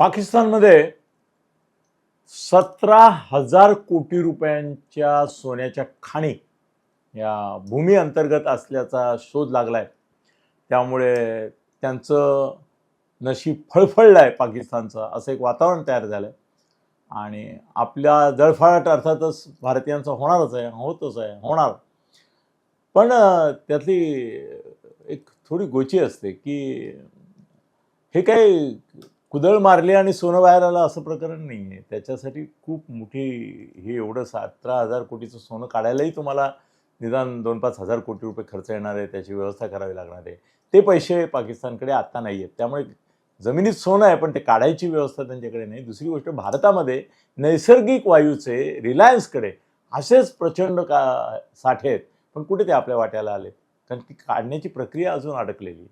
पाकिस्तानमध्ये सतरा हजार कोटी रुपयांच्या सोन्याच्या खाणी या भूमी अंतर्गत असल्याचा शोध लागला आहे त्यामुळे त्यांचं नशीब फळफळलं आहे पाकिस्तानचं असं एक वातावरण तयार झालं आहे आणि आपल्या जळफळाट अर्थातच भारतीयांचं होणारच आहे होतच आहे होणार. पण त्यातली एक थोडी गोची असते की हे काही कुदळ मारली आणि सोनं बाहेर आलं असं प्रकरण नाही आहे त्याच्यासाठी खूप मोठी हे एवढं सतरा हजार कोटीचं सोनं काढायलाही तुम्हाला निदान दोन पाच हजार कोटी रुपये खर्च येणार आहे त्याची व्यवस्था करावी लागणार आहे. ते पैसे पाकिस्तानकडे आत्ता नाही आहेत त्यामुळे जमिनीत सोनं आहे पण ते काढायची व्यवस्था त्यांच्याकडे नाही. दुसरी गोष्ट भारतामध्ये नैसर्गिक वायूचे रिलायन्सकडे असेच प्रचंड का साठे आहेत पण कुठे ते आपल्या वाट्याला आले कारण ती काढण्याची प्रक्रिया अजून अडकलेली आहे.